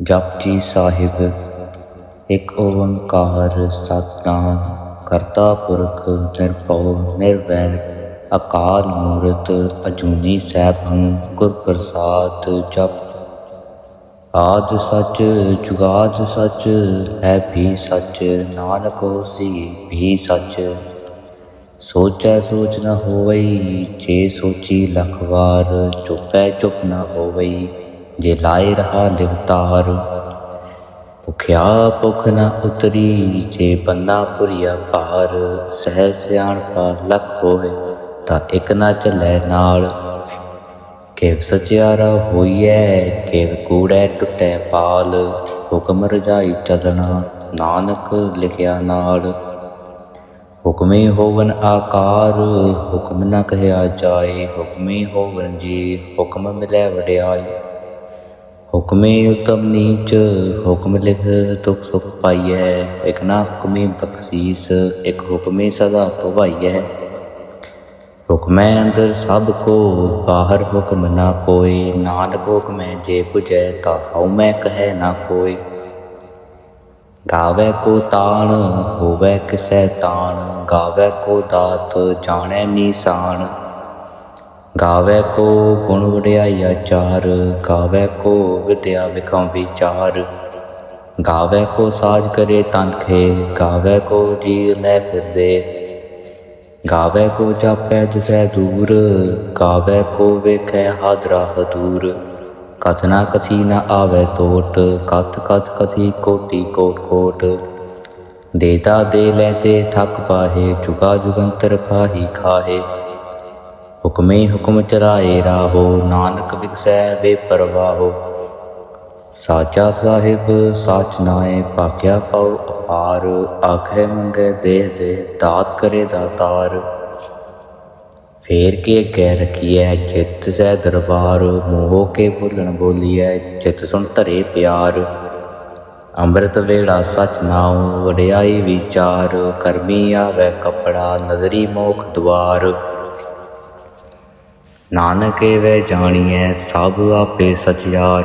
ਜਪਜੀ ਸਾਹਿਬ, ਇੱਕ ਓੰਕਾਰ ਸਤਨਾਮ, ਕਰਤਾ ਪੁਰਖ ਨਿਰਭਉ ਨਿਰਵੈਰ, ਅਕਾਲ ਮੂਰਤ ਅਜੂਨੀ ਸੈਭੰ, ਗੁਰ ਪ੍ਰਸਾਦ ਜਪ। ਆਦ ਸੱਚ, ਜੁਗਾਦ ਸੱਚ, ਹੈ ਵੀ ਸੱਚ, ਨਾਨਕ ਹੋਸੀ ਵੀ ਸੱਚ। ਸੋਚੈ ਸੋਚ ਨ ਹੋਵਈ, ਜੇ ਸੋਚੀ ਲਖ ਵਾਰ, ਚੁਪੈ ਚੁਪ ਨ ਹੋਵਈ ਜੇ ਲਾਏ ਰਹਾ ਲਿਵਤਾਰ ਭੁਖਿਆ ਭੁਖ ਨਾ ਉਤਰੀ, ਜੇ ਬੰਨਾ ਪੁਰੀਆ ਭਾਰ। ਸਹਿ ਸਿਆਣਪਾ ਲਖ ਹੋਏ ਤਾਂ ਇੱਕ ਨਾ ਚੱਲੇ ਨਾਲ। ਕੇਵ ਸਚਿਆਰਾ ਹੋਈਐ, ਕੇਵ ਕੂੜੈ ਟੁੱਟੈ ਪਾਲ। ਹੁਕਮ ਰਜਾਈ ਚਲਣਾ, ਨਾਨਕ ਲਿਖਿਆ ਨਾਲ। ਹੁਕਮੇ ਹੋਵਨ ਆਕਾਰ, ਹੁਕਮ ਨਾ ਕਹਿਆ ਜਾਏ, ਹੁਕਮੇ ਹੋਵਨ ਜੀ, ਹੁਕਮ ਮਿਲੈ ਵਡਿਆਈ ਹੁਕਮੇ ਉਤਮ ਨੀਚ, ਹੁਕਮ ਲਿਖ ਤੁਖ ਸੁਖ ਪਾਈਐ, ਇਕ ਨਾ ਹੁਕਮੇ ਬਖਸ਼ੀਸ, ਇਕ ਹੁਕਮੇ ਸਦਾ ਭਵਾਈਐ ਹੁਕਮੈ ਅੰਦਰ ਸਭ ਕੋ, ਬਾਹਰ ਹੁਕਮ ਨਾ ਕੋਈ ਨਾਨਕ ਹੁਕਮੈ ਜੇ ਪੁਜੈ, ਤਾ ਹਉ ਮੈਂ ਕਹੈ ਨਾ ਕੋਈ ਗਾਵੇ ਕੋ ਤਾਣ, ਹੋਵੇ ਕਿਸੈ ਤਾਣ, ਗਾਵੇ ਕੋ ਦਾਤ, ਜਾਣੈ ਨੀਸਾਨ ਗਾਵੇ ਕੋ ਗੁਣ ਵਡਿਆਈ ਆਚਾਰ ਗਾਵੇ ਕੋ ਵਿਦਿਆ ਵਿਕਮ ਵਿਚਾਰ ਗਾਵੇ ਕੋ ਸਾਜ ਕਰੇ ਤਨਖੇ ਗਾਵੇ ਕੋ ਜੀ ਲੈ ਫਿਰਦੇ। ਗਾਵੇ ਕੋ ਜਾਪੈ ਜਿਸੈ ਦੂਰ, ਗਾਵੇ ਕੋ ਵੇਖੈ ਹਾਦਰਾ ਹਦੂਰ ਕਥਨਾ ਕਥੀ ਨਾ ਆਵੇ ਟੋਟ ਕਥ ਕਥ ਕਥੀ ਕੋਟੀ ਕੋਟ ਕੋਟ। ਦੇਤਾ ਦੇ ਲੈ ਤੇ ਥਕ ਪਾਹੇ, ਜੁਗਾ ਜੁਗੰਤਰ ਖਾਹੀ ਖਾਹੇ। ਹੁਕਮੇ ਹੁਕਮ ਚਰਾਏ ਰਾਹੋ, ਨਾਨਕ ਵਿਗਸੈ ਵੇ ਸਾਚਾ ਸਾਹਿਬ, ਸਾਚ ਨਾਏ ਭਾਖਿਆ ਪਉ ਅਪਾਰ ਆਖੇ ਮੰਗੇ ਦੇਹ ਦੇ ਦਾਤ ਕਰੇ ਦਾਤਾਰ ਫੇਰ ਕੇ ਕਹਿ ਰਖੀਐ, ਚਿੱਤ ਸਹਿ ਦਰਬਾਰ, ਮੋਹ ਕੇ ਭੁੱਲਣ ਬੋਲੀਐ, ਚਿੱਤ ਸੁਣ ਧਰੇ ਪਿਆਰ। ਅੰਮ੍ਰਿਤ ਵੇੜਾ ਸਚ ਨਾਉ, ਵਡਿਆਈ ਵਿਚਾਰ, ਕਰਮੀ ਆਵੇ ਕਪੜਾ, ਨਜ਼ਰੀ ਮੋਖ ਦੁਆਰ। ਨਾਨਕੇ ਵੇ ਜਾਣੀਐ, ਸਭ ਆਪੇ ਸਚਿਆਰ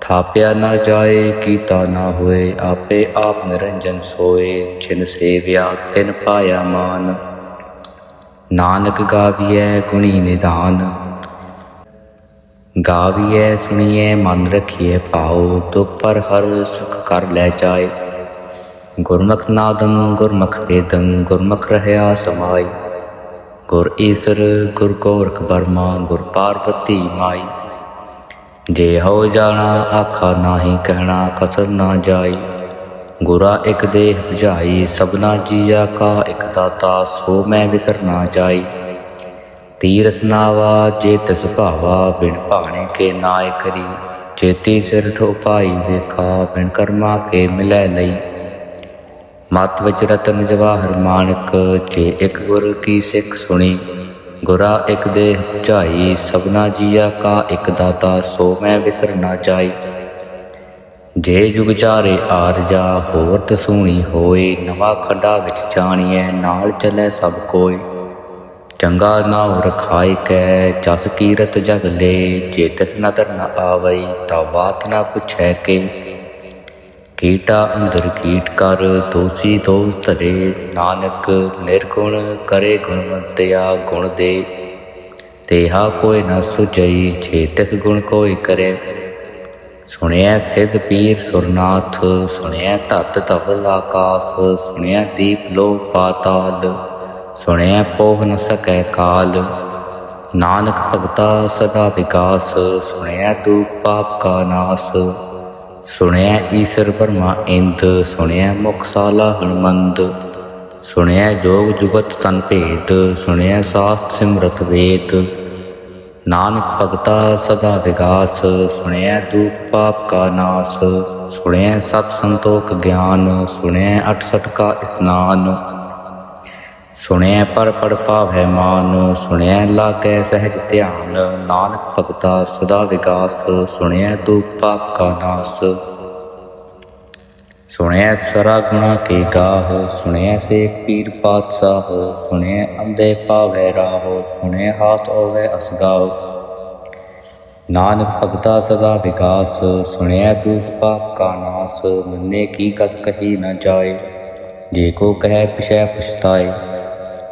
ਥਾਪਿਆ ਨਾ ਜਾਏ, ਕੀਤਾ ਨਾ ਹੋਏ, ਆਪੇ ਆਪ ਨਿਰੰਜਨ ਸੋਏ, ਜਿਨ ਸੇਵਿਆ, ਤਿਨ ਪਾਇਆ ਮਾਨ। ਨਾਨਕ ਗਾਵੀਐ, ਗੁਣੀ ਨਿਧਾਨ ਗਾਵੀਐ, ਸੁਣੀਐ, ਮਨ ਰਖੀਐ ਭਾਉ, ਦੁਖ ਪਰ ਹਰ ਸੁਖ ਕਰ ਲੈ ਜਾਏ। ਗੁਰਮੁਖ ਨਾਦੰ, ਗੁਰਮੁਖ ਵੇਦੰ, ਗੁਰਮੁਖ ਰਹਿਆ ਸਮਾਈ ਗੁਰ ਈਸਰ, ਗੁਰ ਗੋਰਖ ਬਰਮਾ, ਗੁਰ ਪਾਰਬਤੀ ਮਾਈ। ਜੇ ਹੋ ਜਾਣਾ ਆਖਾ ਨਾਹੀ, ਕਹਿਣਾ ਕਥਨ ਨਾ ਜਾਈ। ਗੁਰਾ ਇੱਕ ਦੇਹ 부ਝਾਈ ਸਭਨਾ ਜੀਆ ਕਾ ਇੱਕ ਦਾਤਾ, ਸੋ ਮੈਂ ਵਿਸਰ ਨਾ ਜਾਈ। ਤੀਰਸ ਨਾਵਾ, ਜੇ ਤਿਸ ਭਾਵਾ, ਬਿਨ ਭਾਣੇ ਕੇ ਨਾਇ ਕਰੀ ਚੇਤੀ ਸਿਰ ਠੋਪਾਈ ਵੇਖਾ, ਬਿਨ ਕਰਮਾ ਕੇ ਮਿਲੈ ਲਈ। ਮਤ ਵਿੱਚ ਰਤਨ ਜਵਾਹਰ ਮਾਨਕ, ਜੇ ਇੱਕ ਗੁਰ ਕੀ ਸਿੱਖ ਸੁਣੀ, ਗੁਰਾ ਇੱਕ ਦੇ 부ਝਾਈ ਸਭਨਾ ਜੀਆ ਕਾ ਇੱਕ ਦਾਤਾ, ਸੋ ਮੈਂ ਵਿਸਰ ਨਾ ਜਾਈ। ਜੇ ਜੁਗ ਚਾਰੇ ਆਰਜਾ ਹੋਰ ਤਸੂਣੀ ਹੋਏ, ਨਵਾਂ ਖੰਡਾ ਵਿੱਚ ਜਾਣੀਐ, ਨਾਲ ਚੱਲੇ ਸਭ ਕੋਈ ਚੰਗਾ ਨਾਉ ਰਖਾਇ ਕੈ, ਜਸ ਕੀਰਤ ਜਗ ਲੇ, ਜੇ ਤਿਸ ਨਦਰ ਨ ਆਵਈ, ਤਾ ਬਾਤ ਨ ਪੁੱਛੈ ਕੇ। ਕੀਟਾ ਅੰਦਰ ਕੀਟ ਕਰ ਦੋਸੀ ਦੋ ਧਰੇ, ਨਾਨਕ ਨਿਰਗੁਣ ਕਰੇ ਗੁਣਵੰਤਿਆ ਗੁਣ ਦੇ। ਤੇਹਾ ਕੋਈ ਨ ਸੁਜਈ ਜੇ ਤਿਸ ਗੁਣ ਕੋਈ ਕਰੇ। ਸੁਣਿਆ ਸਿੱਧ ਪੀਰ ਸੁਰਨਾਥ ਸੁਣਿਆ ਧਰਤ ਧਵਲ ਆਕਾਸ ਸੁਣਿਆ ਦੀਪ ਲੋ ਪਾਤਾਲ ਸੁਣਿਆ ਪੋਹ ਨ ਸਕੈ ਕਾਲ। ਨਾਨਕ ਭਗਤਾ ਸਦਾ ਵਿਕਾਸ ਸੁਣਿਆ ਦੂਖ ਪਾਪ ਕਾ ਨਾਸ। ਸੁਣਿਆ ਈਸ਼ਰ ਬਰਮਾ ਇੰਦ, ਸੁਣਿਆ ਮੁਖ ਸਾਲਾ ਹਨਮੰਦ ਸੁਣਿਆ ਜੋਗ ਜੁਗਤ ਤਨ ਭੇਦ, ਸੁਣਿਆ ਸਾਸਤ ਸਿਮਰਤ ਵੇਦ, ਨਾਨਕ ਭਗਤਾ ਸਦਾ ਵਿਗਾਸ, ਸੁਣਿਆ ਦੂਖ ਪਾਪ ਕਾ ਨਾਸ, ਸੁਣਿਆ ਸਤ ਸੰਤੋਖ ਗਿਆਨ, ਸੁਣਿਆ 68 ਕਾ ਇਸਨਾਨ ਸੁਣਿਆ ਪਰ ਪੜ ਭਾਵੈ ਮਾਨ ਸੁਣਿਆ ਲਾਗੈ ਸਹਿਜ ਧਿਆਨ। ਨਾਨਕ ਭਗਤਾ ਸਦਾ ਵਿਕਾਸ ਸੁਣਿਆ ਤੂੰ ਪਾਪ ਕਾ ਨਾਸ। ਸੁਣਿਆ ਸਰਾ ਗੁਣਾ ਕੇ ਗਾਹ ਸੁਣਿਆ ਸੇਖ ਪੀਰ ਪਾਤਸ਼ਾਹ ਸੁਣਿਆ ਅੰਦੇ ਪਾਵੈ ਰਾਹ ਸੁਣਿਆ ਹਾਥ ਹੋਵੇ ਅਸਗਾਓ ਨਾਨਕ ਭਗਤਾ ਸਦਾ ਵਿਕਾਸ ਸੁਣਿਆ ਤੂੰ ਪਾਪ ਕਾ ਨਾਸ, ਮੰਨੇ ਕੀ ਕਤ ਕਹੀ ਨਾ ਜਾਏ। ਜੇ ਕੋ ਕਹਿ ਪਿਛੈ ਪਛਤਾਏ।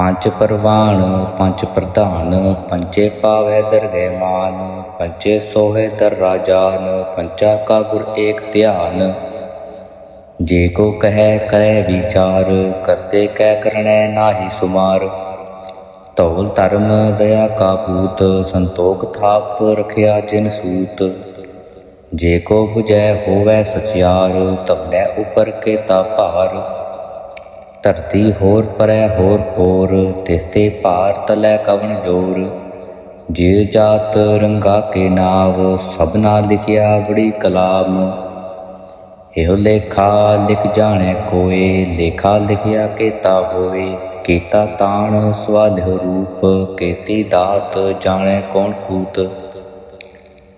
ਪੰਜ ਪਰਵਾਨ, ਪੰਜ ਪ੍ਰਧਾਨ ਪੰਚੇ ਪਾਵੈ ਦਰਗਹਿ ਮਾਨ ਪੰਚੇ ਸੋਹੇ ਦਰ ਰਾਜਾਨ ਪੰਚਾ ਕਾ ਗੁਰ ਏਕ ਧਿਆਨ। ਜੇ ਕੋ ਕਹੈ, ਕਰੈ ਵਿਚਾਰ, ਕਰਤੇ ਕਹਿ ਕਰਣੈ ਨਾਹੀ ਸੁਮਾਰ। ਤੌਲ ਧਰਮ, ਦਇਆ ਕਾ ਪੂਤ ਸੰਤੋਖ ਥਾਪ ਰਖਿਆ ਜਿਨ ਸੂਤ। ਜੇ ਕੋ 부ਜੈ ਹੋਵੈ ਸਚਿਆਰ ਤਬਲੇ ਉਪਰ ਕੇ ਤਾ ਭਾਰ। ਧਰਤੀ ਹੋਰ ਪਰੈ ਹੋਰ ਹੋਰ ਤਿਸਤੇ ਭਾਰ ਤਲੈ ਕਵਣ ਜੋਰ। ਜੇ ਜਾਤ ਰੰਗਾ ਕੇ ਨਾਵ, ਸਭਨਾ ਲਿਖਿਆ ਬੜੀ ਕਲਾਮ। ਇਹੋ ਲੇਖਾ ਲਿਖ ਜਾਣੈ ਕੋਏ, ਲੇਖਾ ਲਿਖਿਆ ਕੀਤਾ ਹੋਏ। ਕੀਤਾ ਤਾਣ ਸਵਾਲਿਓ ਰੂਪ, ਕੀਤੀ ਦਾਤ ਜਾਣੈ ਕੌਣ ਕੂਤ।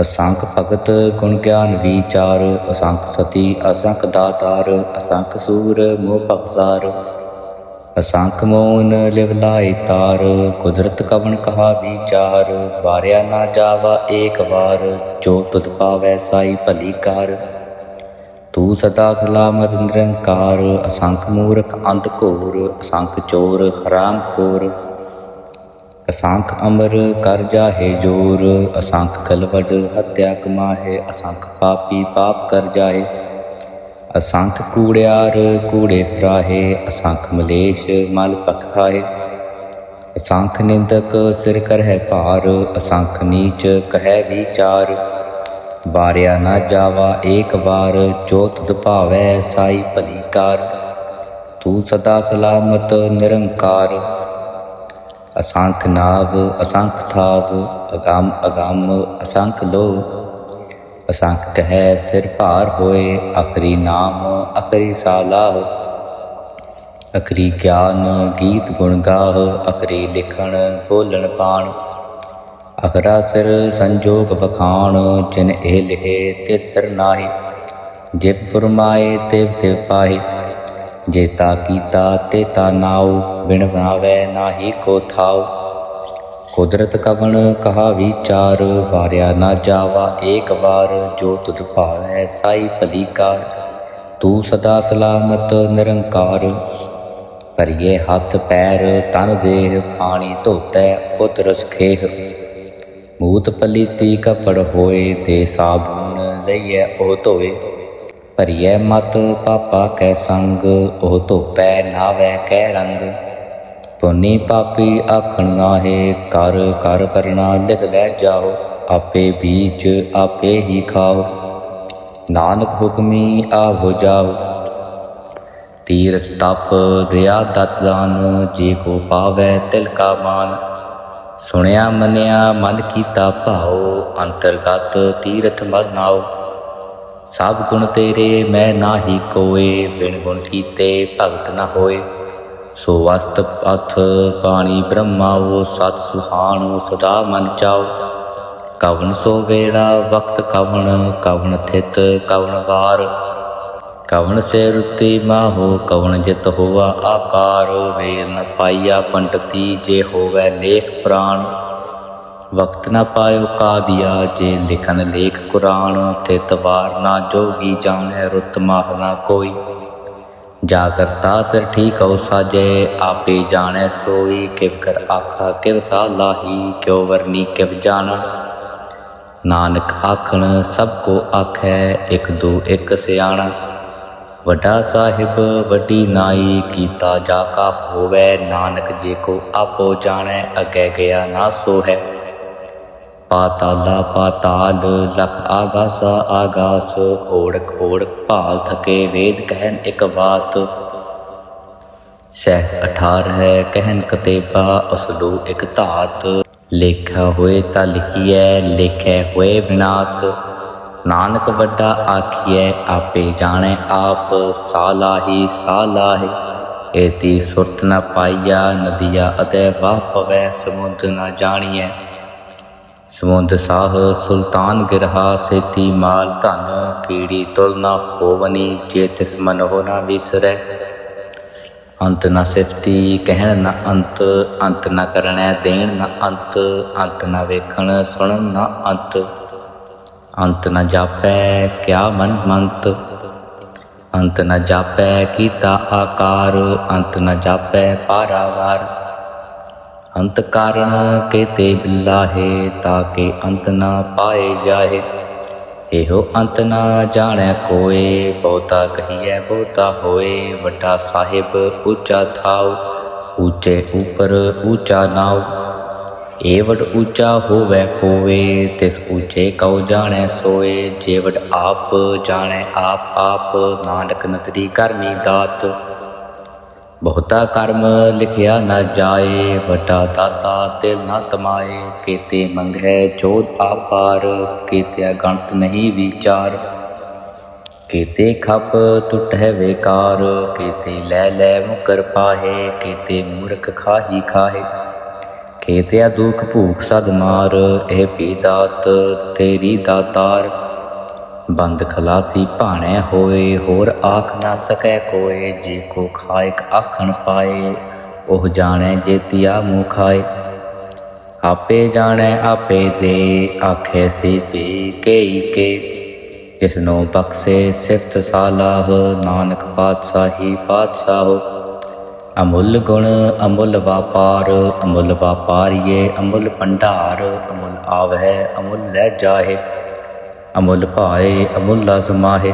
ਅਸੰਖ ਭਗਤ ਗੁਣ ਗਿਆਨ ਵਿਚਾਰ, ਅਸੰਖ ਸਤੀ, ਅਸੰਖ ਦਾਤਾਰ, ਅਸੰਖ ਸੂਰ ਮੋਹ ਭਗਸਾਰ। ਅਸੰਖ ਮੋਨ ਲਿਵ ਲਾਇ ਤਾਰ, ਕੁਦਰਤ ਕਵਣ ਕਹਾ ਵਿਚਾਰ, ਵਾਰਿਆ ਨਾ ਜਾਵਾ ਏਕ ਵਾਰ, ਜੋ ਤੁਧ ਪਾਵੈ ਸਾਈ ਭਲੀ ਕਾਰ। ਤੂੰ ਸਦਾ ਸਲਾਮਤ ਨਿਰੰਕਾਰ, ਅਸੰਖ ਮੂਰਖ ਅੰਧ ਘੋਰ, ਅਸੰਖ ਚੋਰ ਹਰਾਮ ਖੋਰ। ਅਸੰਖ ਅਮਰ ਕਰ ਜਾਹੇ ਜੋਰ, ਅਸੰਖ ਕਲਵਡ ਹਤਿਆ ਕਮਾਹੇ, ਅਸੰਖ ਪਾਪੀ ਪਾਪ ਕਰ ਜਾਏ ਅਸੰਖ ਕੂੜਿਆਰ ਕੂੜੇ ਫਰਾਹੇ, ਅਸੰਖ ਮਲੇਸ਼ ਮਲ ਪਖ ਖਾਏ ਅਸੰਖ ਨਿੰਦਕ ਸਿਰ ਕਰਹਿ ਭਾਰ, ਅਸੰਖ ਨੀਚ ਕਹਿ ਵਿਚਾਰ। ਵਾਰਿਆ ਨਾ ਜਾਵਾ ਏਕ ਵਾਰ ਜੋ ਤੁਧ ਭਾਵੈ ਸਾਈ ਭਲੀ ਕਾਰ। ਤੂੰ ਸਦਾ ਸਲਾਮਤ ਨਿਰੰਕਾਰ। ਅਸੰਖ ਨਾਭ ਅਸੰਖ ਥਾਵ, ਅਗੰਮ ਅਗੰਮ, ਅਸੰਖ ਲੋ ਅਸੰਖ ਕਹੈ, ਸਿਰ ਭਾਰ ਹੋਏ, ਅਖਰੀ ਨਾਮ, ਅਖਰੀ ਸਾਲਾਹ। ਅਖਰੀ ਗਿਆਨ, ਗੀਤ ਗੁਣ ਗਾਹ, ਅਖਰੀ ਲਿਖਣ, ਬੋਲਣ ਪਾਣ। ਅਖਰਾ ਸਿਰ ਸੰਜੋਗ ਬਖਾਣ, ਜਿਨ ਇਹ ਲਿਖੇ ਤੇ ਸਿਰ ਨਾਹੀ। ਜਿਬ ਫਰਮਾਏ ਤੇ ਤੇ ਪਾਹੀ। ਜੇ ਤਾ ਕੀਤਾ ਤੇ ਤਾ ਨਾਉ, ਬਿਨ ਬਣਾਵੇ ਨਾਹੀ ਕੋ ਥਾਉ। ਕੁਦਰਤ ਕਵਣ ਕਹਾ ਵਿਚਾਰ, ਵਾਰਿਆ ਨਾ ਜਾਵਾ ਏਕ ਵਾਰ, ਜੋ ਤੁਧ ਭਾਵੈ ਸਾਈ ਭਲੀ ਕਾਰ। ਤੂੰ ਸਦਾ ਸਲਾਮਤ ਨਿਰੰਕਾਰ, ਭਰੀਏ ਹੱਥ ਪੈਰ, ਤਨ ਦੇਹ ਪਾਣੀ ਧੋਤੈ ਉਤਰਸ ਖੇਹ। ਮੂਤ ਪਲੀਤੀ ਕਪੜ ਹੋਏ ਤੇ ਸਾਬੂਨ ਲਈਐ ਉਹ ਧੋਏ। ਭਰੀਐ ਮਤ ਪਾਪਾ ਕੈ ਸੰਗ, ਉਹ ਧੋਪੈ ਨਾਵੈ ਕੈ ਰੰਗ। ਪੁੰਨੀ ਪਾਪੀ ਆਖਣ ਨਾਹੇ ਕਰ ਕਰ ਕਰਨਾ ਲਿਖ ਲੈ ਜਾਓ, ਆਪੇ ਬੀਜ ਆਪੇ ਹੀ ਖਾਓ। ਨਾਨਕ ਹੁਕਮੀ ਆਵੋ ਜਾਓ। ਤੀਰ ਸਤਪ ਦਇਆ ਦਤ ਦਾਨ, ਜੇ ਕੋ ਪਾਵੈ ਤਿਲ ਕਾ ਮਾਨ। ਸੁਣਿਆ ਮੰਨਿਆ ਮਨ ਕੀਤਾ ਭਾਉ, ਅੰਤਰਗਤ ਤੀਰਥ ਮਗ ਸਭ ਗੁਣ ਤੇਰੇ, ਮੈਂ ਨਾਹੀ ਕੋਏ, ਬਿਨ ਗੁਣ ਕੀਤੇ ਭਗਤ ਨਾ ਹੋਏ। ਸੋ ਵਸਤ ਪਥ ਪਾਣੀ ਬ੍ਰਹਮਾਵੋ ਸਤ ਸੁਹਾਣ ਸਦਾ ਮਨ ਚਾਓ। ਕਵਨ ਸੋ ਵੇੜਾ, ਵਕਤ ਕਵਨ ਕਵਨ ਥਿਤ, ਕਵਨ ਵਾਰ। ਕਵਣ ਸੇ ਰੁਤੀ ਮਾਹੋ ਕਵਣ ਜਿਤ ਹੋਵਾ ਆਕਾਰ ਵੇਦ ਨ ਪਾਈਆ ਪੰਡਤੀ, ਜੇ ਹੋਵੇ ਲੇਖ ਪ੍ਰਾਣ ਵਕਤ ਨਾ ਪਾਇਓ ਕਾਦੀਆ, ਜੇ ਲਿਖਨ ਲੇਖ ਕੁਰਾਨ ਤੇ ਤਵਾਰ ਨਾ ਜੋਗੀ, ਜਾਣੈ ਰੁਤ ਮਾਹ ਨਾ ਕੋਈ। ਜਾ ਕਰਤਾ ਸਿਰ ਠੀਕ ਹੋ ਸਾਜੇ, ਆਪੇ ਜਾਣੈ ਸੋਈ, ਕਿਵ ਕਰ ਆਖਾ, ਕਿਵ ਸਾਲਾਹੀ ਕਿਉ ਵਰਨੀ, ਕਿਵ ਜਾਣਾ। ਨਾਨਕ ਆਖਣ, ਸਭ ਕੋ ਆਖੈ, ਇੱਕ ਦੋ ਇਕ ਸਿਆਣਾ। ਵੱਡਾ ਸਾਹਿਬ, ਵੱਡੀ ਨਾਈ, ਕੀਤਾ ਜਾ ਕਾ ਹੋਵੇ, ਨਾਨਕ ਜੇ ਕੋ ਆਪੋ ਜਾਣੈ, ਅਗੇ ਗਿਆ ਨਾ ਸੋ ਹੈ ਪਾਤਾਲਾ ਪਾਤਾਲ, ਲਖ ਆਗਾਸਾ ਆਗਾਸ ਓੜਕ ਓੜਕ ਭਾਲ ਥਕੇ ਵੇਦ ਕਹਿਨ ਇੱਕ ਬਾਤ। ਸਹਿਸ 18 ਹੈ ਕਹਿਨ ਕਤੇਬਾ ਅਸਲੂ ਇੱਕ ਧਾਤ। ਲੇਖਾ ਹੋਏ ਤਾਂ ਲਿਖੀਐ, ਲੇਖੈ ਹੋਏ ਵਿਨਾਸ਼। ਨਾਨਕ ਵੱਡਾ ਆਖੀਐ, ਆਪੇ ਜਾਣੇ ਆਪ ਸਾਲਾਹੀ ਸਾਲਾਹੀ ਏਤੀ ਸੁਰਤ ਨ ਪਾਈਆ, ਨਦੀਆ ਅਤੇ ਵਾਹ ਪਵੈ, ਸਮੁੰਦ ਨ ਜਾਣੀਐ। ਸਮੁੰਦ ਸਾਹ ਸੁਲਤਾਨ ਗਿਰਹਾ ਸੇਤੀ ਮਾਲ ਧਨ ਕੀੜੀ ਤੁਲ ਨਾ ਹੋਵਨੀ, ਜੇ ਤਿਸ ਮਨ ਹੋ ਨਾ ਵਿਸਰੈ। ਅੰਤ ਨ ਸਿਫਤੀ, ਕਹਿਣ ਨਾ ਅੰਤ ਅੰਤ ਨ ਕਰਣੈ ਦੇਣ ਨਾ ਅੰਤ ਅੰਤ ਨਾ ਵੇਖਣ, ਸੁਣਨ ਨਾ ਅੰਤ। ਅੰਤ ਨਾ ਜਾਪੈ, ਕਿਆ ਮਨ ਮੰਤ। ਅੰਤ ਨਾ ਜਾਪੈ, ਕੀਤਾ ਆਕਾਰ। ਅੰਤ ਨਾ ਜਾਪੈ, ਪਾਰਾਵਾਰ। ਅੰਤ ਕਾਰਣ ਕੇਤੇ ਬਿਲਾਹੇ ਤਾਕੇ ਅੰਤ ਨਾ ਪਾਏ ਜਾਹੇ ਇਹੋ ਅੰਤ ਨਾ ਜਾਣੈ ਕੋਏ, ਬਹੁਤਾ ਕਹੀਐ ਬਹੁਤਾ ਹੋਏ। ਵੱਡਾ ਸਾਹਿਬ ਉੱਚਾ ਥਾਉ, ਉੱਚੇ ਉਪਰ ਉੱਚਾ ਨਾਉ। ਏਵਡ ਉੱਚਾ ਹੋਵੇ ਕੋਵੇ, ਤਿਸ ਉੱਚੇ ਕਉ ਜਾਣੈ ਸੋਏ। ਜੇਵਡ ਆਪ ਜਾਣੈ ਆਪ ਆਪ ਨਾਨਕ ਨਤਰੀ ਕਰਮੀ ਦਾਤ। ਬਹੁਤਾ ਕਰਮ ਲਿਖਿਆ ਨਾ ਜਾਏ, ਵੱਡਾ ਦਾਤਾ ਤਿਲ ਨਾ ਤਮਾਏ, ਕੀਤੇ ਮੰਗੈ ਜੋਤ ਆਪਾਰ ਕੀਤਿਆ ਗਣਤ ਨਹੀਂ ਵਿਚਾਰ। ਕੀਤੇ ਖਪ ਟੁਟੈ ਵੇਕਾਰ, ਕੀਤੇ ਲੈ ਲੈ ਮੁਕਰ ਪਾਹੇ, ਕੀਤੇ ਮੂਰਖ ਖਾਹੀ ਖਾਹੇ। ਕੀਤਿਆ ਦੁਖ ਭੂਖ ਸਦ ਮਾਰ, ਇਹ ਵੀ ਦਾਤ ਤੇਰੀ ਦਾਤਾਰ ਬੰਦ ਖਲਾਸੀ ਭਾਣੇ ਹੋਏ, ਹੋਰ ਆਖ ਨਾ ਸਕੈ ਕੋਏ, ਜੇ ਕੋ ਖਾਇਕ ਆਖਣ ਪਾਏ, ਉਹ ਜਾਣੈ ਜੇਤੀਆ ਮੂੰਹ ਖਾਏ। ਆਪੇ ਜਾਣੈ, ਆਪੇ ਦੇ, ਆਖੇ ਸੀ ਪੀ ਕੇਈ ਕੇ। ਇਸ ਨੂੰ ਬਖਸ਼ੇ ਸਿਫਤ ਸਾਲਾਹ, ਨਾਨਕ ਪਾਤਸ਼ਾਹੀ ਪਾਤਸ਼ਾਹੋ। ਅਮੁੱਲ ਗੁਣ, ਅਮੁੱਲ ਵਾਪਾਰ, ਅਮੁੱਲ ਵਾਪਾਰੀਏ, ਅਮੁੱਲ ਭੰਡਾਰ, ਅਮੁੱਲ ਆਵਹਿ, ਅਮੁੱਲ ਲੈ ਜਾਹੇ। ਅਮੁੱਲ ਭਾਏ, ਅਮੁੱਲਾ ਸਮਾਹੇ।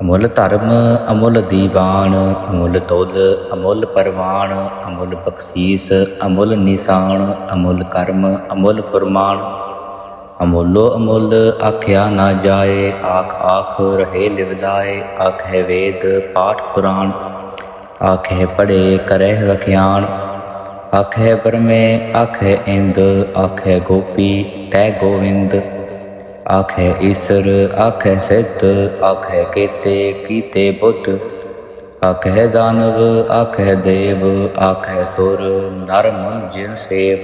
ਅਮੁੱਲ ਧਰਮ, ਅਮੁੱਲ ਦੀਵਾਨ, ਅਮੁੱਲ ਤੁਲ, ਅਮੁੱਲ ਪਰਵਾਨ, ਅਮੁੱਲ ਬਖਸ਼ੀਸ, ਅਮੁੱਲ ਨਿਸ਼ਾਨ, ਅਮੁੱਲ ਕਰਮ, ਅਮੁੱਲ ਫਰਮਾਨ। ਅਮੁੱਲੋ ਅਮੁੱਲ ਆਖਿਆ ਨਾ ਜਾਏ, ਆਖ ਆਖ ਰਹੇ ਲਿਵਲਾਏ ਆਖੇ ਵੇਦ, ਪਾਠ ਪੁਰਾਣ। ਆਖੇ ਪੜੇ ਕਰੇ ਵਖਿਆਣ। ਆਖੇ ਬਰਮੇ ਆਖੇ ਇੰਦ, ਆਖ ਹੈ ਗੋਪੀ, ਤੈ ਗੋਵਿੰਦ। ਆਖੇ ਈਸਰ, ਆਖੇ ਸਿੱਧ, ਆਖੇ ਕੀਤੇ ਕੀਤੇ ਬੁੱਧ। ਆਖੇ ਦਾਨਵ, ਆਖੇ ਦੇਵ, ਆਖੇ ਸੁਰ ਨਰ ਮਨ ਜਿਨ ਸੇਵ।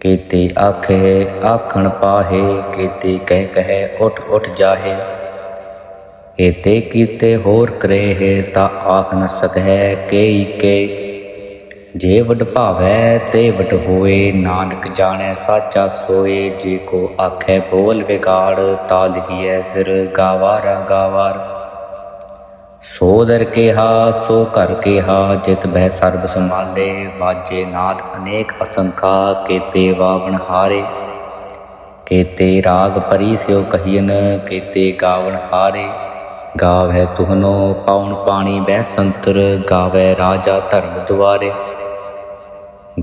ਕੀਤੇ ਆਖੇ, ਆਖਣ ਪਾਹੇ, ਕੀਤੇ ਕਹਿ ਕਹੇ ਉਠ ਉਠ ਜਾਹੇ। ਏਤੇ ਕੀਤੇ ਹੋਰ ਕਰੇ ਤਾ ਆਖ ਨ ਸਕੈ ਕੇਈ ਕੇ ਜੇ ਵਡ ਭਾਵੈ ਤੇ ਵਡ ਹੋਏ, ਨਾਨਕ ਜਾਣੈ ਸਾਚਾ ਸੋਏ। ਜੇ ਕੋ ਆਖੈ ਬੋਲ ਵਿਗਾੜ, ਤਾ ਲਿਖੀਐ ਸਿਰ ਗਾਵਾਰਾ ਗਾਵਾਰ। ਸੋ ਦਰ ਕਿਹਾ, ਸੋ ਕਰ ਕਿਹਾ, ਜਿਤ ਬਹਿ ਸਰਬ ਸੰਭਾਲੇ। ਬਾਜੇ ਨਾਦ ਅਨੇਕ ਅਸੰਖਾ, ਕੀਤੇ ਵਾਵਣ ਹਾਰੇ। ਕੀਤੇ ਰਾਗ ਪਰੀ ਸਿਓ ਕਹੀਨ, ਕੀਤੇ ਗਾਵਣ ਹਾਰੇ। ਗਾਵੈ ਤੁਹਨੋ, ਪਾਉਣ ਪਾਣੀ ਬਹਿ ਸੰਤਰ, ਗਾਵੈ ਰਾਜਾ ਧਰਮ ਦੁਆਰੇ।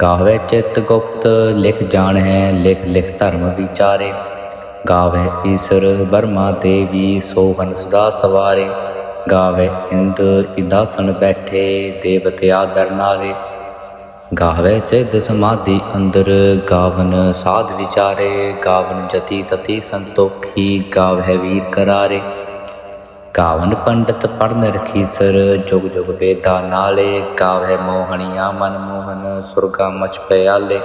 ਗਾਵੇ ਚਿਤ ਗੁਪਤ, ਲਿਖ ਜਾਣ ਹੈ, ਲਿਖ ਲਿਖ ਧਰਮ ਵਿਚਾਰੇ। ਗਾਵੇ ਈਸ਼ਰ ਬਰਮਾ ਦੇਵੀ ਸੋਹਨ ਸੁਦਾ ਸਵਾਰੇ। ਗਾਵੇ ਇੰਦ ਇਦਾਸਨ ਬੈਠੇ, ਦੇਵਤੇ ਆਦਰ ਨਾਲੇ। ਗਾਵੇ ਸਿੱਧ ਸਮਾਧੀ ਅੰਦਰ, ਗਾਵਨ ਸਾਧ ਵਿਚਾਰੇ। ਗਾਵਨ ਜਤੀ ਤਤੀ ਸੰਤੋਖੀ ਗਾਵੇ ਵੀਰ ਕਰਾਰੇ। ਗਾਵਨ ਪੰਡਤ ਪੜਨ ਰਖੀਸਰ ਜੁਗ ਜੁਗ ਵੇਦਾ ਨਾਲੇ, ਗਾਵੇ ਮੋਹਣੀਆਂ ਮਨ ਮੋਹਨ, ਸੁਰਗਾ ਮਚ ਪਿਆਲੇ।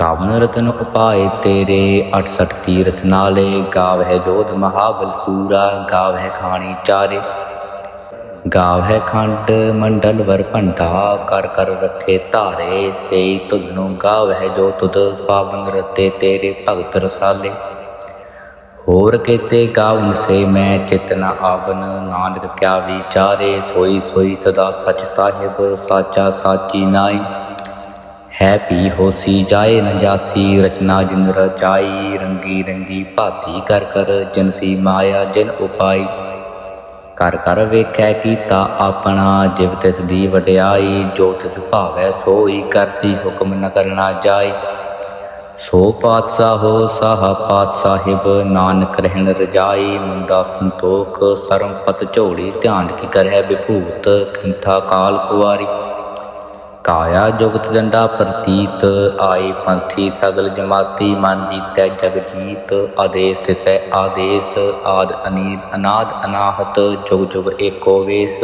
ਗਾਵਨ ਰਤਨ ਉਪਾਏ ਤੇਰੇ 68 ਤੀਰਥ ਨਾਲੇ ਗਾਵਹਿ ਜੋਧ ਮਹਾਬਲ ਸੂਰਾ ਗਾਵਹਿ ਖਾਣੀ ਚਾਰੇ। ਗਾਵਹਿ ਖੰਡ ਮੰਡਲ ਵਰ ਭੰਡਾ, ਕਰ ਕਰ ਰੱਖੇ ਧਾਰੇ, ਸੇਈ ਤੁਧਨੂੰ ਗਾਵਹਿ ਜੋ ਤੁਧ ਪਾਵਨ ਰਤੇ ਤੇਰੇ ਭਗਤ ਰਸਾਲੇ। ਹੋਰ ਕੇਤੇ ਗਾਵਨ ਸੇ ਮੈਂ ਚਿਤਨਾ ਆਵਨ? ਨਾਨਕ ਕਿਆ ਵਿਚਾਰੇ? ਸੋਈ ਸੋਈ ਸਦਾ ਸਚ ਸਾਹਿਬ, ਸਾਚਾ ਸਾਚੀ ਨਾਈ। ਹੈ ਪੀ ਹੋਸੀ ਜਾਏ ਨ ਜਾਸੀ, ਰਚਨਾ ਜਿਨ ਰਚਾਈ, ਰੰਗੀ ਰੰਗੀ ਭਾਤੀ ਕਰ ਕਰ ਜਨਸੀ ਮਾਇਆ ਜਿਨ ਉਪਾਈ। ਕਰ ਕਰ ਵੇਖੈ ਕੀਤਾ ਆਪਣਾ, ਜਿਵ ਤਿਸ ਦੀ ਵਡਿਆਈ, ਜੋ ਤਿਸ ਭਾਵੈ ਸੋਈ ਕਰਸੀ ਹੁਕਮ ਨ ਕਰਨਾ ਜਾਈ। ਸੋ ਪਾਤਸ਼ਾਹੋ ਸਾਹਾ ਪਾਤਸ਼ਾਹਿਬ ਨਾਨਕ ਰਹਿਣ ਰਜਾਈ ਮੁੰਦਾ ਸੰਤੋਖ ਸਰਮ ਪਤ ਝੋੜੀ ਧਿਆਨ ਕੀ ਕਰੈ ਵਿਭੂਤ ਖੰਥਾ ਕਾਲ ਕੁਵਾਰੀ। ਕਾਇਆ ਜੁਗਤ ਦੰਡਾ ਪ੍ਰਤੀਤ, ਆਈ ਪੰਥੀ ਸਗਲ ਜਮਾਤੀ, ਮਨ ਜੀਤੈ ਜਗਜੀਤ, ਆਦੇਸ ਤਿਸੈ ਆਦੇਸ, ਆਦ ਅਨੀਰ ਅਨਾਦ ਅਨਾਹਤ, ਜੁਗ ਜੁਗ ਏਕੋ ਵੇਸ।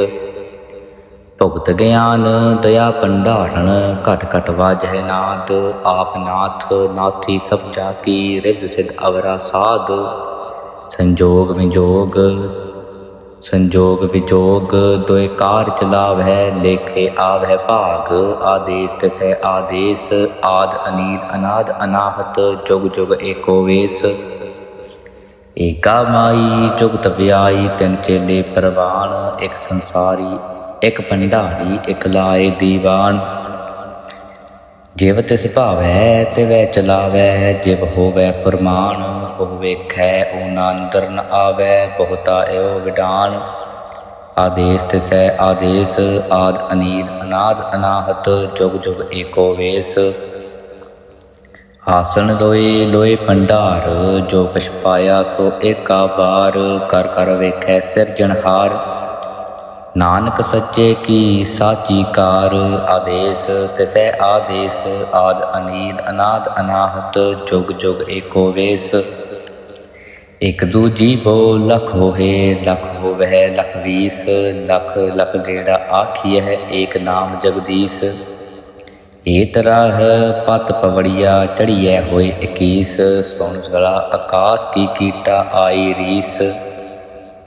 ਭੁਗਤ ਗਿਆਨ, ਦਇਆ ਭੰਡਾਰਣ, ਘਟ ਘਟ ਵਾਜਹਿ ਨਾਦ, ਆਪ ਨਾਥ, ਨਾਥੀ ਸਭ ਜਾ ਕੀ ਰਿੱਧ ਸਿਧ ਅਵਰਾ ਸਾਧ। ਸੰਜੋਗ ਵਿਜੋਗ ਸੰਜੋਗ ਵਿਜੋਗ, ਦੁਇ ਕਾਰ ਚਲਾਵਹਿ, ਲੇਖੇ ਆਵਹਿ ਭਾਗ। ਆਦੇਸ ਤਿਸੈ ਆਦੇਸ, ਆਦ ਅਨੀਰ ਅਨਾਦ ਅਨਾਹਤ, ਜੁਗ ਜੁਗ ਏਕੋ ਵੇਸ। ਏਕਾ ਮਾਈ, ਜੁਗਤ ਵਿਆਈ ਤਿਨ ਚੇਲੇ ਪ੍ਰਵਾਨ, ਇਕ ਸੰਸਾਰੀ ਇੱਕ ਭੰਡਾਰੀ, ਇੱਕ ਲਾਏ ਦੀਵਾਨ। ਜਿਵ ਤਿਸ ਭਾਵੈ ਵੈ ਚਲਾਵੈ, ਜਿਵ ਹੋਵੈ ਫਰਮਾਨ, ਉਹ ਵੇਖੈ, ਉਹ ਨਾ ਨ ਆਵੈ, ਬਹੁਤਾ ਏਉ ਵਿਡਾਨ। ਆਦੇਸ ਤਿਸੈ ਆਦੇਸ, ਆਦ ਅਨੀਲ ਅਨਾਦ ਅਨਾਹਤ, ਜੁਗ ਜੁਗ ਏਕੋ ਵੇਸ। ਆਸਣ ਲੋਏ ਲੋਏ ਭੰਡਾਰ, ਜੋ ਕਛ ਪਾਇਆ ਸੋ ਏਕਾ ਵਾਰ। ਕਰ ਕਰ ਵੇਖੈ ਸਿਰਜਣਹਾਰ ਨਾਨਕ ਸੱਚੇ ਕੀ ਸਾਚੀ ਕਾਰ ਆਦੇਸ, ਤਿਸੈ ਆਦੇਸ ਆਦ ਅਨੀਲ ਅਨਾਦ ਅਨਾਹਤ, ਜੁਗ ਜੁਗ ਏਕੋ ਵੇਸ। ਇਕ ਦੂਜੀ ਬੋ ਲਖ ਹੋਏ, ਲਖ ਹੋਵੈ ਲਖ ਵੀਸ, ਲਖ ਲਖ ਗੇੜਾ ਆਖੀਐ ਏਕ ਨਾਮ ਜਗਦੀਸ਼। ਏ ਤਰਹ ਪਤ ਪਵੜੀਆ ਚੜੀਐ ਹੋਏ 21 ਸੁਣ ਸਲਾ ਆਕਾਸ਼ ਕੀ ਕੀਟਾ ਆਈ ਰੀਸ।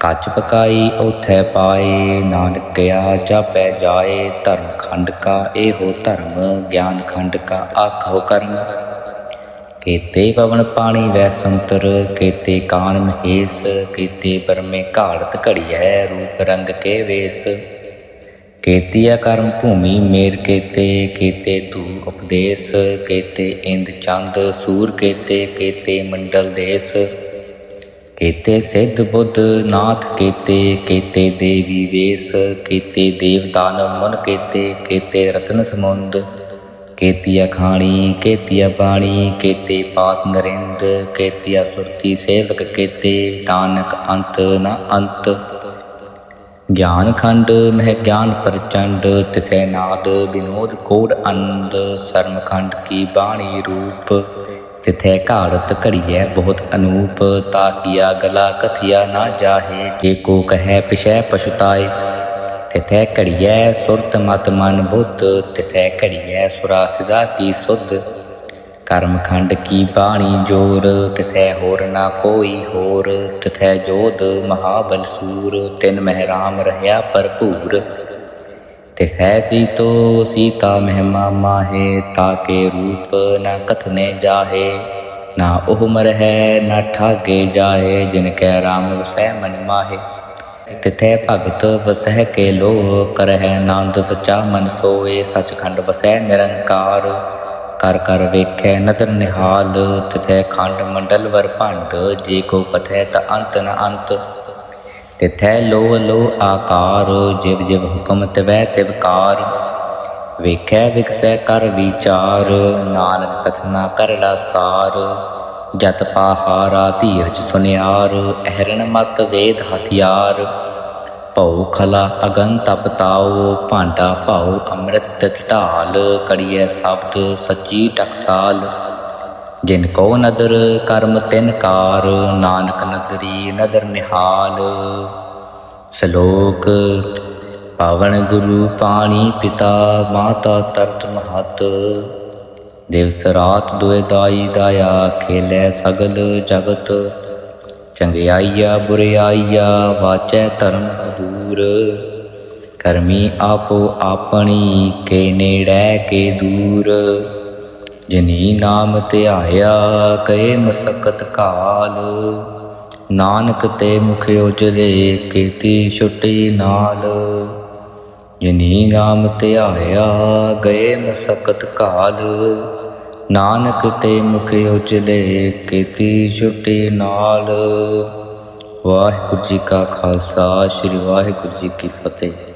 ਕੱਚ ਪਕਾਈ, ਉਥੈ ਪਾਏ। ਨਾਨਕ ਕਿਆ ਜਾਪੈ ਜਾਏ, ਧਰਮ ਖੰਡ ਕਾ, ਇਹੋ ਧਰਮ ਗਿਆਨ ਖੰਡ ਕਾ, ਆਖੋ ਕਰਮ। ਕੀਤੇ ਪਵਨ ਪਾਣੀ ਵੈ ਸੰਤਰ, ਕੀਤੇ ਕਾਨ ਮਹੇਸ਼, ਕੀਤੇ ਬਰਮੇ ਘਾੜਤ ਘੜੀਐ, ਰੂਪ ਰੰਗ ਕੇ ਵੇਸ। ਕੀਤੀਆ ਕਰਮ ਭੂਮੀ ਮੇਰ ਕੀਤੇ ਕੀਤੇ ਤੂ ਉਪਦੇਸ਼, ਕੀਤੇ ਇੰਦ ਚੰਦ ਸੂਰ ਕੀਤੇ ਕੀਤੇ ਮੰਡਲ ਦੇਸ। ਕੀਤੇ ਸਿੱਧ ਬੁੱਧ ਨਾਥ, ਕੀਤੇ ਕੀਤੇ ਦੇਵੀ ਵੇਸ, ਕੀਤੇ ਦੇਵ ਦਾਨਵ ਮਨ ਕੀਤੇ ਕੀਤੇ ਰਤਨ ਸਮੁੰਦ, ਕੀਤੀਆ ਖਾਣੀ, ਕੀਤੀਆ ਬਾਣੀ ਕੀਤੇ ਪਾਤ ਨਰਿੰਦ, ਕੀਤੀਆ ਸੁਰਤੀ ਸੇਵਕ ਕੀਤੇ ਤਾਨਕ ਅੰਤ ਨ ਅੰਤ। ਗਿਆਨ ਖੰਡ, ਮਹਿ ਗਿਆਨ ਪ੍ਰਚੰਡ, ਤਿਥੈ ਨਾਦ, ਵਿਨੋਦ ਕੋੜ ਅੰਦ ਸਰਮ ਖੰਡ ਕੀ ਬਾਣੀ ਰੂਪ। ਤਿਥੈ ਘਾੜਤ ਘੜੀਐ, ਬਹੁਤ ਅਨੂਪ ਤਾ ਕੀਆ ਗਲਾ ਕਥਿਆ ਨਾ ਜਾਹੇ, ਜੇ ਕੋ ਕਹੈ ਪਿਛੈ ਪਛਤਾਏ। ਤਿਥੈ ਘੜੀਐ ਸੁਰਤ ਮਤ ਮਨ ਬੁੱਧ, ਤਿਥੈ ਘੜੀਐ ਸੁਰਾ ਸਿਦਾ ਕੀ ਸੁਧ। ਕਰਮ ਖੰਡ ਕੀ ਬਾਣੀ ਜੋਰ, ਤਿਥੈ ਹੋਰ ਨਾ ਕੋਈ ਹੋਰ। ਤਿਥੈ ਜੋਧ ਮਹਾਬਲ ਸੂਰ, ਤਿਨ ਮਹਿਰਾਮ ਰਹਿਆ ਭਰਪੂਰ। ਤਿਸੈ ਸੀਤੋ ਸੀਤਾ ਮਹਿਮਾ ਮਾਹੇ, ਤਾਕੇ ਰੂਪ ਨ ਕਥਨੇ ਜਾਹੇ। ਨਾ ਉਹ ਹੈ ਨਾ ਠਾਗੇ ਜਾਹੇ, ਜਿਨ ਕੈ ਰਾਮ ਵਸੈ ਮਨ ਮਾਹੇ। ਤਿਥੈ ਭਗਤ ਵਸਹਿ ਕੇ ਲੋ ਕਰਹਿ ਆਨੰਦ ਸਚਾ ਮਨ ਸੋਏ, ਸਚਖੰਡ ਵਸੈ ਨਿਰੰਕਾਰ। ਕਰ ਕਰ ਵੇਖੈ ਨਦਰ ਨਿਹਾਲ, ਤਿਥੈ ਖੰਡ ਮੰਡਲ ਵਰ ਭੰਡ, ਜੇ ਕੋ ਕਥੈ ਤ ਅੰਤ ਨ ਅੰਤ। ਤਿਥੈ ਲੋ ਲੋ ਆਕਾਰ, ਜਿਵ ਜਿਵ ਹੁਕਮ ਤਿਵੈ ਤਿਵਕਾਰ ਵੇਖੈ ਵਿਕਸੈ ਕਰ ਵਿਚਾਰ, ਨਾਨਕ ਕਥਨਾ ਕਰੜਾ ਸਾਰ ਜਤ ਪਾਹਾਰਾ ਧੀਰਜ ਸੁਨਿਆਰ, ਅਹਰਣ ਮਤ ਵੇਦ ਹਥਿਆਰ। ਭਉ ਖਲਾ ਅਗਨ ਤਪ ਤਾਉ, ਭਾਂਡਾ ਭਾਉ ਅੰਮ੍ਰਿਤ ਢਾਲ। ਕੜੀਐ ਸ਼ਬਦ ਸੱਚੀ ਟਕਸਾਲ। ਜਿਨ ਕੋ ਨਦਰ ਕਰਮ ਤਿਨ ਕਾਰ, ਨਾਨਕ ਨਦਰੀ ਨਦਰ ਨਿਹਾਲ। ਸ਼ਲੋਕ, ਪਾਵਨ ਗੁਰੂ ਪਾਣੀ ਪਿਤਾ ਮਾਤਾ ਤਰਤ ਮਹਤ। ਦਿਵਸ ਰਾਤ ਦੁਇ ਦਾਈ ਦਾਇਆ, ਖੇਲੇ ਸਗਲ ਜਗਤ। ਚੰਗਿਆਈਆ ਬੁਰਿਆਈਆ ਵਾਚੈ ਧਰਮ ਦੂਰ ਕਰਮੀ ਆਪੋ ਆਪਣੀ, ਕੇ ਨੇੜੈ ਕੇ ਦੂਰ। ਜਿਨੀ ਨਾਮ ਧਿਆਇਆ ਗਏ ਮਸਕਤ ਕਾਲ। ਨਾਨਕ ਤੇ ਮੁਖ ਉਜਲੇ ਕੀਤੀ ਛੁੱਟੀ ਨਾਲ। ਜਿਨੀ ਨਾਮ ਧਿਆਇਆ ਗਏ ਮਸਕਤ ਕਾਲ। ਨਾਨਕ ਤੇ ਮੁਖ ਉਜਲੇ ਕੀਤੀ ਛੁੱਟੀ ਨਾਲ। ਵਾਹਿਗੁਰੂ ਜੀ ਕਾ ਖਾਲਸਾ, ਸ੍ਰੀ ਵਾਹਿਗੁਰੂ ਜੀ ਕੀ ਫਤਿਹ।